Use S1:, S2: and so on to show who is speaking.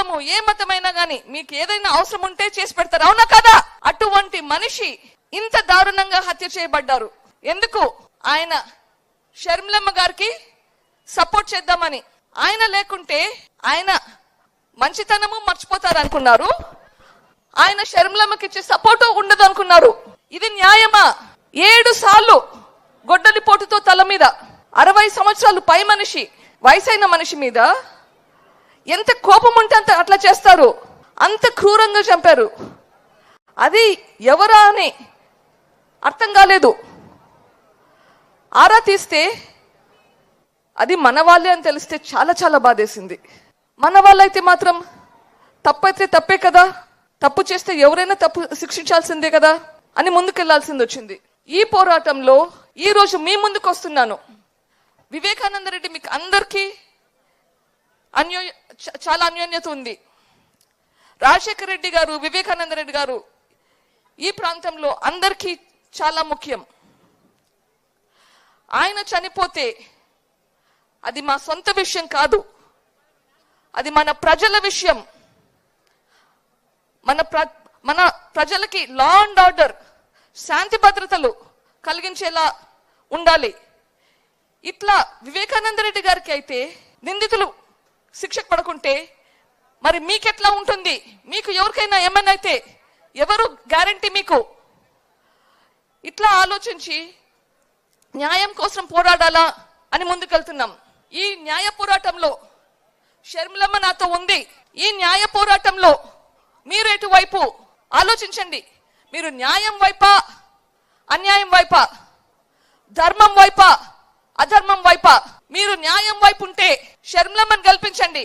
S1: కులము ఏ మతమైనా గాని మీకు ఏదైనా అవసరం ఉంటే చేసి పెడతారు. అవునా కదా? అటువంటి మనిషి ఇంత దారుణంగా హత్య చేయబడ్డారు. ఎందుకు? ఆయన షర్మిలమ్మ గారికి సపోర్ట్ చేద్దామని. ఆయన లేకుంటే ఆయన మంచితనము మర్చిపోతారు అనుకున్నారు ఆయన షర్మిలమ్మకి ఇచ్చే సపోర్టు ఉండదు అనుకున్నారు ఇది న్యాయమా? ఏడు సార్లు గొడ్డలి పోటుతో తల మీద అరవై సంవత్సరాలు పై మనిషి వయసైన మనిషి మీద ఎంత కోపం ఉంటే అంత అట్లా చేస్తారు. అంత క్రూరంగా చంపారు. అది ఎవరా అని అర్థం కాలేదు. ఆరా తీస్తే అది మన వాళ్ళే అని తెలిస్తే చాలా చాలా బాధేసింది. మన వాళ్ళైతే మాత్రం తప్పైతే తప్పే కదా. తప్పు చేస్తే ఎవరైనా తప్పు శిక్షించాల్సిందే కదా అని ముందుకెళ్ళాల్సింది వచ్చింది. ఈ పోరాటంలో ఈ రోజు మీ ముందుకు వస్తున్నాను వివేకానంద రెడ్డి మీకు అందరికీ అన్యో చాలా అన్యోన్యత ఉంది. రాజశేఖర రెడ్డి గారు వివేకానంద రెడ్డి గారు ఈ ప్రాంతంలో అందరికీ చాలా ముఖ్యం. ఆయన చనిపోతే అది మా సొంత విషయం కాదు. అది మన ప్రజల విషయం. మన ప్ర మన ప్రజలకి లా అండ్ ఆర్డర్ శాంతి భద్రతలు కలిగించేలా ఉండాలి. ఇట్లా వివేకానంద రెడ్డి గారికి అయితే నిందితులు శిక్షకు పడకుంటే మరి మీకెట్లా ఉంటుంది? మీకు ఎవరికైనా ఏమైనా అయితే ఎవరు గ్యారంటీ మీకు? ఇట్లా ఆలోచించి న్యాయం కోసం పోరాడాలా అని ముందుకెళ్తున్నాం. ఈ న్యాయ పోరాటంలో షర్మిలమ్మ నాతో ఉంది. ఈ న్యాయ పోరాటంలో మీరు ఎటువైపు? ఆలోచించండి. మీరు న్యాయం వైపా? అన్యాయం వైపా? ధర్మం వైపా? అధర్మం వైపా? మీరు న్యాయం వైపు ఉంటే షర్మిలమ్మని గెలిపించండి